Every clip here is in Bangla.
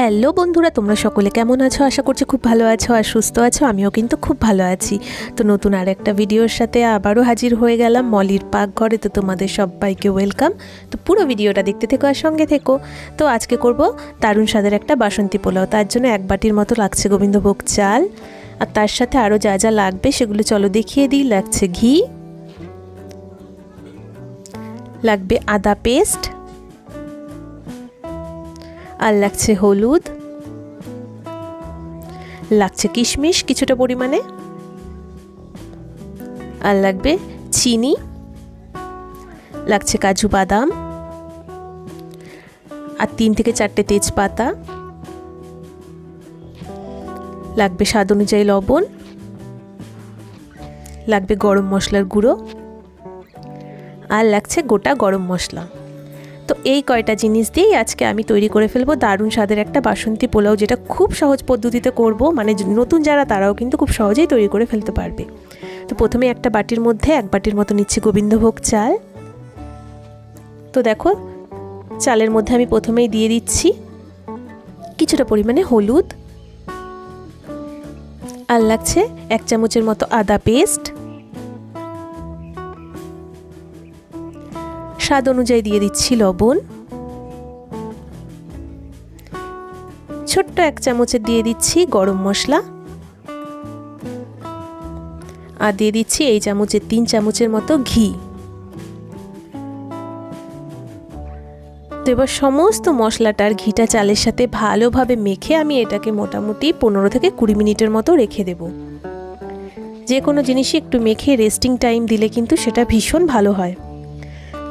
হ্যালো বন্ধুরা, তোমরা সকলে কেমন আছো? আশা করছি খুব ভালো আছো আর সুস্থ আছো। আমিও কিন্তু খুব ভালো আছি। তো নতুন আর একটা ভিডিওর সাথে আবারও হাজির হয়ে গেলাম মলির পাকঘরে। তো তোমাদের সবাইকে ওয়েলকাম তো পুরো ভিডিওটা দেখতে থেকো আর সঙ্গে থেকো। তো আজকে করব দারুণ স্বাদের একটা বাসন্তী পোলাও। তার জন্য এক বাটির মতো লাগছে গোবিন্দভোগ চাল। আর তার সাথে আরও যা যা লাগবে সেগুলো চলো দেখিয়ে দিই। লাগছে ঘি। লাগবে আদা পেস্ট আর লাগছে হলুদ। লাগছে কিশমিশ কিছুটা পরিমাণে। আর লাগবে চিনি। লাগছে কাজু বাদাম। আর তিন থেকে চারটে তেজপাতা। লাগবে স্বাদ অনুযায়ী লবণ। লাগবে গরম মশলার গুঁড়ো। আর লাগছে গোটা গরম মশলা। তো এই কয়টা জিনিস দিয়েই আজকে আমি তৈরি করে ফেলব। দারুণ স্বাদের একটা বাসন্তী পোলাও যেটা খুব সহজ পদ্ধতিতে করব। মানে নতুন যারা, তারাও কিন্তু খুব সহজেই তৈরি করে ফেলতে পারবে। তো প্রথমে একটা বাটির মধ্যে এক বাটির মতো নিচ্ছি গোবিন্দভোগ চাল। তো দেখো, চালের মধ্যে আমি প্রথমেই দিয়ে দিচ্ছি কিছুটা পরিমাণে হলুদ। আর লাগছে এক চামচের মতো আদা পেস্ট। স্বাদ অনুযায়ী দিয়ে দিচ্ছি লবণ। ছোট্ট এক চামচের দিয়ে দিচ্ছি গরম মশলা। আর দিয়ে দিচ্ছি এই চামচের তিন চামচের মতো ঘি। তো এবার সমস্ত মশলাটার ঘিটা চালের সাথে ভালোভাবে মেখে আমি এটাকে মোটামুটি পনেরো থেকে কুড়ি মিনিটের মতো রেখে দেব। যে কোনো জিনিসই একটু মেখে রেস্টিং টাইম দিলে কিন্তু সেটা ভীষণ ভালো হয়।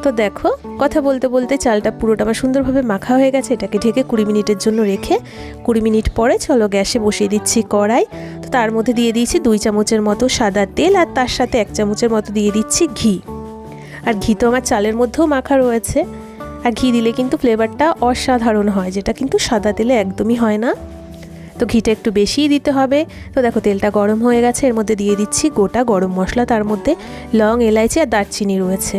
তো দেখো, কথা বলতে বলতে চালটা পুরোটা আমার সুন্দরভাবে মাখা হয়ে গেছে, এটাকে ঢেকে কুড়ি মিনিটের জন্য রেখে কুড়ি মিনিট পরে চলো গ্যাসে বসিয়ে দিচ্ছি কড়াই। তো তার মধ্যে দিয়ে দিয়েছি দুই চামচের মতো সাদা তেল আর তার সাথে এক চামচের মতো দিয়ে দিচ্ছি ঘি। আর ঘি তো আমার চালের মধ্যেও মাখা রয়েছে। আর ঘি দিলে কিন্তু ফ্লেভারটা অসাধারণ হয়, যেটা কিন্তু সাদা তেলে একদমই হয় না। তো ঘিটা একটু বেশিই দিতে হবে। তো দেখো তেলটা গরম হয়ে গেছে, এর মধ্যে দিয়ে দিচ্ছি গোটা গরম মশলা, তার মধ্যে লং এলাইচি আর দারচিনি রয়েছে।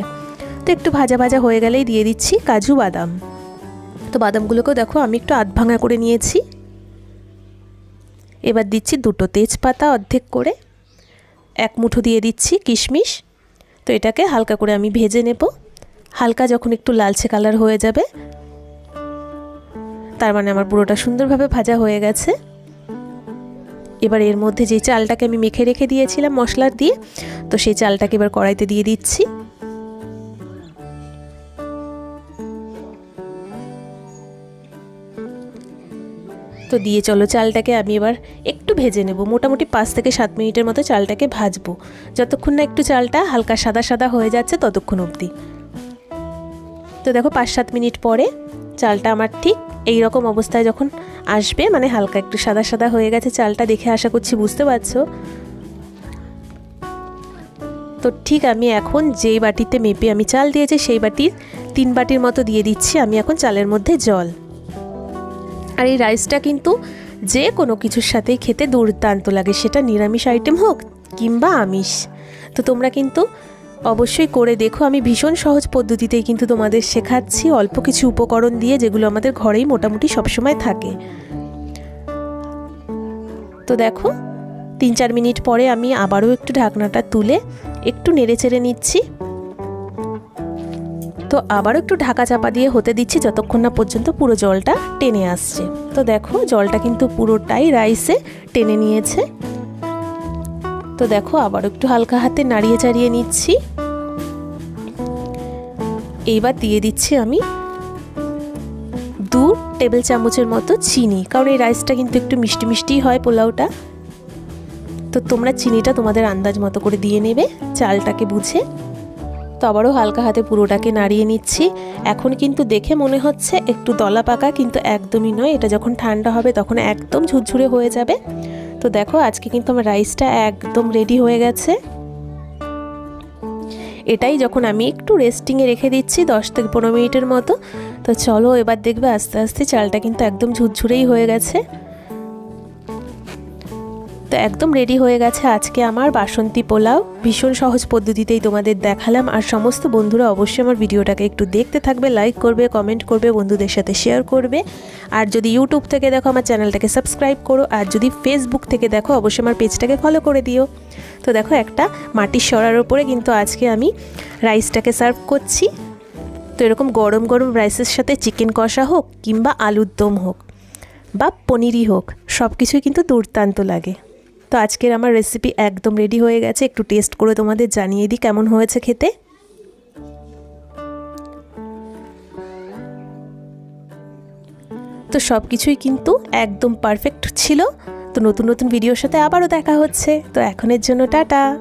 তো একটু ভাজা ভাজা হয়ে গেলেই দিয়ে দিচ্ছি কাজু বাদাম। তো বাদামগুলোকেও দেখো আমি একটু আধ ভাঙা করে নিয়েছি। এবার দিচ্ছি দুটো তেজপাতা অর্ধেক করে, এক মুঠো দিয়ে দিচ্ছি কিশমিশ। তো এটাকে হালকা করে আমি ভেজে নেব। হালকা যখন একটু লালচে কালার হয়ে যাবে, তার মানে আমার পুরোটা সুন্দরভাবে ভাজা হয়ে গেছে। এবার এর মধ্যে যে চালটাকে আমি মেখে রেখে দিয়েছিলাম মশলার দিয়ে, তো সেই চালটাকে এবার কড়াইতে দিয়ে দিচ্ছি। তো দিয়ে চলো চালটাকে আমি এবার একটু ভেজে নেব। মোটামুটি পাঁচ থেকে সাত মিনিটের মতো চালটাকে ভাজবো। যতক্ষণ না একটু চালটা হালকা সাদা সাদা হয়ে যাচ্ছে ততক্ষণ অবধি। তো দেখো পাঁচ সাত মিনিট পরে চালটা আমার ঠিক এই রকম অবস্থায় যখন আসবে মানে হালকা একটু সাদা সাদা হয়ে গেছে চালটা দেখে আশা করছি বুঝতে পারছ? তো ঠিক আমি এখন যেই বাটিতে মেপে আমি চাল দিয়েছি, সেই বাটির তিন বাটির মতো দিয়ে দিচ্ছি। আমি এখন চালের মধ্যে জল। আর এই রাইসটা কিন্তু যে কোনো কিছুর সাথেই খেতে দুর্দান্ত লাগে। সেটা নিরামিষ আইটেম হোক কিংবা আমিষ। তো তোমরা কিন্তু অবশ্যই করে দেখো। আমি ভীষণ সহজ পদ্ধতিতেই কিন্তু তোমাদের শেখাচ্ছি। অল্প কিছু উপকরণ দিয়ে যেগুলো আমাদের ঘরেই মোটামুটি সবসময় থাকে। তো দেখো, তিন চার মিনিট পরে আমি আবারও একটু ঢাকনাটা তুলে একটু নেড়ে চেড়ে নিচ্ছি। তো আবারও একটু ঢাকা চাপা দিয়ে হতে দিচ্ছি যতক্ষণ না পর্যন্ত পুরো জলটা টেনে আসছে। তো দেখো, জলটা কিন্তু পুরোটাই রাইসে টেনে নিয়েছে। তো দেখো আবার একটু হালকা হাতে নাড়িয়ে চাড়িয়ে নিচ্ছি। এইবার দিয়ে দিচ্ছি আমি দু টেবিল চামচের মতো চিনি, কারণ এই রাইসটা কিন্তু একটু মিষ্টি মিষ্টিই হয় পোলাওটা। তো তোমরা চিনিটা তোমাদের আন্দাজ মতো করে দিয়ে নেবে, চালটাকে বুঝে। তো আবারও হালকা হাতে পুরোটাকে নাড়িয়ে নিচ্ছি। এখন কিন্তু দেখে মনে হচ্ছে একটু দলা পাকা, কিন্তু একদমই নয়। এটা যখন ঠান্ডা হবে তখন একদম ঝুরঝুরে হয়ে যাবে। তো দেখো, আজকে কিন্তু আমার রাইসটা একদম রেডি হয়ে গেছে। এটাই যখন আমি একটু রেস্টিংয়ে রেখে দিচ্ছি দশ থেকে পনেরো মিনিটের মতো। তো চলো, এবার দেখবে আস্তে আস্তে চালটা কিন্তু একদম ঝুরঝুরেই হয়ে গেছে। একদম রেডি হয়ে গেছে আজকে আমার বাসন্তী পোলাও। ভীষণ সহজ পদ্ধতিতেই তোমাদের দেখালাম। আর সমস্ত বন্ধুরা অবশ্যই আমার ভিডিওটাকে একটু দেখতে থাকবে লাইক করবে কমেন্ট করবে, বন্ধুদের সাথে শেয়ার করবে। আর যদি ইউটিউব থেকে দেখো, আমার চ্যানেলটাকে সাবস্ক্রাইব করো। আর যদি ফেসবুক থেকে দেখো, অবশ্যই আমার পেজটাকে ফলো করে দিও। তো দেখো একটা মাটির সরার ওপরে কিন্তু আজকে আমি রাইসটাকে সার্ভ করছি। তো এরকম গরম গরম রাইসের সাথে চিকেন কষা হোক কিংবা আলুর দম হোক বা পনিরই হোক সব কিছুই কিন্তু দুর্দান্ত লাগে। তো আজকের আমার রেসিপি একদম রেডি হয়ে গেছে। একটু টেস্ট করে তোমাদের জানিয়ে দিই কেমন হয়েছে খেতে। তো সব কিছুই কিন্তু একদম পারফেক্ট ছিল। তো নতুন নতুন ভিডিওর সাথে আবারও দেখা হচ্ছে। তো এখনের জন্য টাটা।